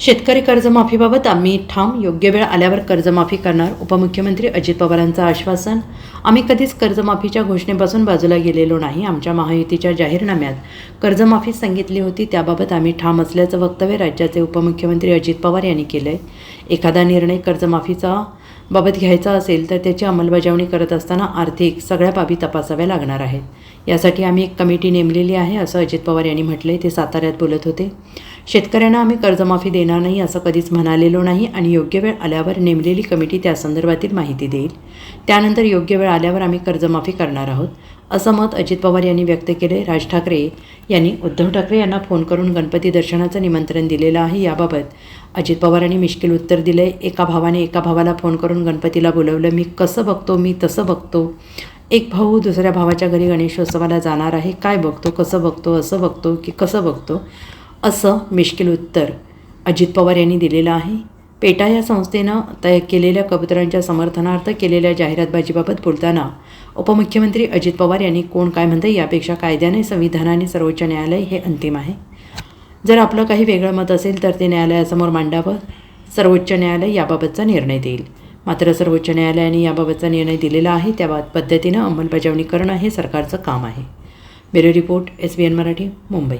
शेतकरी कर्जमाफीबाबत आम्ही ठाम योग्य वेळ आल्यावर कर्जमाफी करणार उपमुख्यमंत्री अजित पवारांचं आश्वासन. आम्ही कधीच कर्जमाफीच्या घोषणेपासून बाजूला गेलेलो नाही आमच्या महायुतीच्या जाहीरनाम्यात. कर्जमाफी सांगितली होती त्याबाबत आम्ही ठाम असल्याचं वक्तव्य राज्याचे उपमुख्यमंत्री अजित पवार यांनी केलं आहे एखादा निर्णय कर्जमाफीचा बाबत घ्यायचा असेल तर त्याची अंमलबजावणी करत असताना आर्थिक सगळ्या बाबी तपासाव्या लागणार आहेत. यासाठी आम्ही एक कमिटी नेमलेली आहे असं अजित पवार यांनी म्हटलंय ते साताऱ्यात बोलत होते. शेतकऱ्यांना आम्ही कर्जमाफी देणार नाही असं कधीच म्हणालेलो नाही आणि योग्य वेळ आल्यावर नेमलेली कमिटी त्या संदर्भातील माहिती देईल. त्यानंतर योग्य वेळ आल्यावर आम्ही कर्जमाफी करणार आहोत असं मत अजित पवार यांनी व्यक्त केले. राज ठाकरे यांनी उद्धव ठाकरे यांना फोन करून गणपती दर्शनाचं निमंत्रण दिलेलं आहे. याबाबत अजित पवारांनी मिश्किल उत्तर दिलं. एका भावाने एका भावाला फोन करून गणपतीला बोलवलं मी कसं बघतो? मी तसं बघतो. एक भाऊ दुसऱ्या भावाच्या घरी गणेशोत्सवाला जाणार आहे. काय बघतो? कसं बघतो? असं बघतो की कसं बघतो? असं मिश्किल उत्तर अजित पवार यांनी दिलेलं आहे. पेटा या संस्थेनं तय केलेल्या कबुतरांच्या समर्थनार्थ केलेल्या जाहिरातबाजीबाबत बोलताना उपमुख्यमंत्री अजित पवार यांनी कोण काय म्हणतं यापेक्षा कायद्याने संविधानाने सर्वोच्च न्यायालय हे अंतिम आहे. जर आपलं काही वेगळं मत असेल तर ते न्यायालयासमोर मांडावं. सर्वोच्च न्यायालय याबाबतचा निर्णय देईल. मात्र सर्वोच्च न्यायालयाने याबाबतचा निर्णय दिलेला आहे त्या पद्धतीनं अंमलबजावणी करणं हे सरकारचं काम आहे. Bureau report S B N Marathi Mumbai.